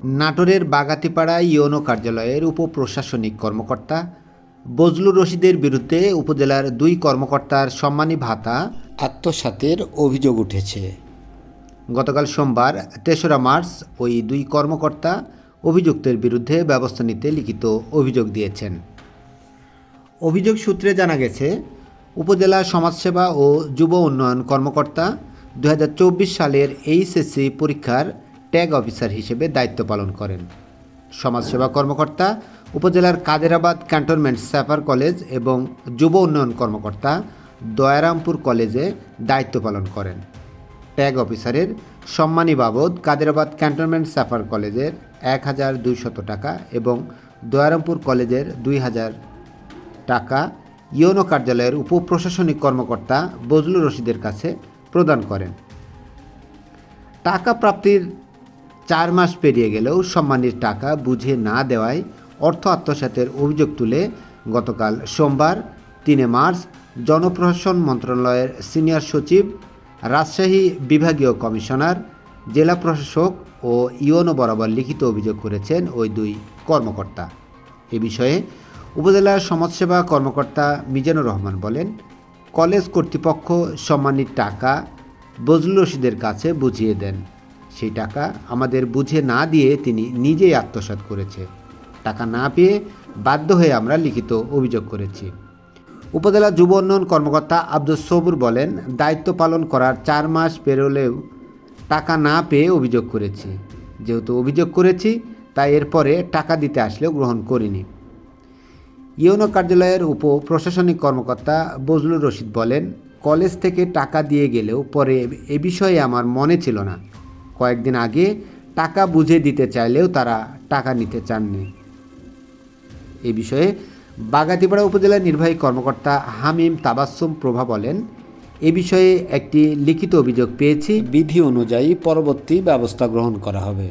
নাটোরের বাগাতিপাড়া ইউনো কার্যালয়ের উপপ্রশাসনিক কর্মকর্তা বজলুর রশিদের বিরুদ্ধে উপজেলার দুই কর্মকর্তার সম্মানী ভাতা আত্মসাতের অভিযোগ উঠেছে। গতকাল সোমবার তেসরা মার্চ ওই দুই কর্মকর্তা অভিযুক্তের বিরুদ্ধে ব্যবস্থা নিতে লিখিত অভিযোগ দিয়েছেন। অভিযোগ সূত্রে জানা গেছে, উপজেলা সমাজসেবা ও যুব উন্নয়ন কর্মকর্তা দু হাজার চব্বিশ সালের এইচএসসি পরীক্ষার ট্যাগ অফিসার হিসেবে দায়িত্ব পালন করেন। সমাজসেবা কর্মকর্তা, উপজেলার কাদেরাবাদ ক্যান্টনমেন্ট সাফার কলেজ এবং যুব উন্নয়ন কর্মকর্তা দয়ারামপুর কলেজে দায়িত্ব পালন করেন। ট্যাগ অফিসারের সম্মানী বাবদ কাদেরাবাদ ক্যান্টনমেন্ট সাফার কলেজের এক হাজার দুইশত টাকা এবং দয়ারামপুর কলেজের দুই হাজার টাকা ইউনো কার্যালয়ের উপপ্রশাসনিক কর্মকর্তা বজলুর রশিদের কাছে প্রদান করেন। টাকা প্রাপ্তির চার মাস পেরিয়ে গেলেও সম্মানীর টাকা বুঝে না দেওয়ায় অর্থ আত্মসাতের অভিযোগ তুলে গতকাল সোমবার, তিনে মার্চ, জনপ্রশাসন মন্ত্রণালয়ের সিনিয়র সচিব, রাজশাহী বিভাগীয় কমিশনার, জেলা প্রশাসক ও ইউনো বরাবর লিখিত অভিযোগ করেছেন ওই দুই কর্মকর্তা। এ বিষয়ে উপজেলার সমাজসেবা কর্মকর্তা মিজানুর রহমান বলেন, কলেজ কর্তৃপক্ষ সম্মানিত টাকা বজলুর রশিদের কাছে বুঝিয়ে দেন। সেই টাকা আমাদের বুঝে না দিয়ে তিনি নিজেই আত্মসাৎ করেছে। টাকা না পেয়ে বাধ্য হয়ে আমরা লিখিত অভিযোগ করেছি। উপজেলা যুব উন্নয়ন কর্মকর্তা আব্দুল সবুর বলেন, দায়িত্ব পালন করার চার মাস পেরোলেও টাকা না পেয়ে অভিযোগ করেছি। যেহেতু অভিযোগ করেছি, তাই এরপরে টাকা দিতে আসলেও গ্রহণ করিনি। ইউনো কার্যালয়ের উপ প্রশাসনিক কর্মকর্তা বজলুর রশিদ বলেন, কলেজ থেকে টাকা দিয়ে গেলেও পরে এ বিষয়ে আমার মনে ছিল না। কয়েকদিন আগে টাকা বুঝে দিতে চাইলেও তারা টাকা নিতে চাননি। এ বিষয়ে বাগাতিপাড়া উপজেলার নির্বাহী কর্মকর্তা হামিম তাবাসুম প্রভা বলেন, এ বিষয়ে একটি লিখিত অভিযোগ পেয়েছি। বিধি অনুযায়ী পরবর্তী ব্যবস্থা গ্রহণ করা হবে।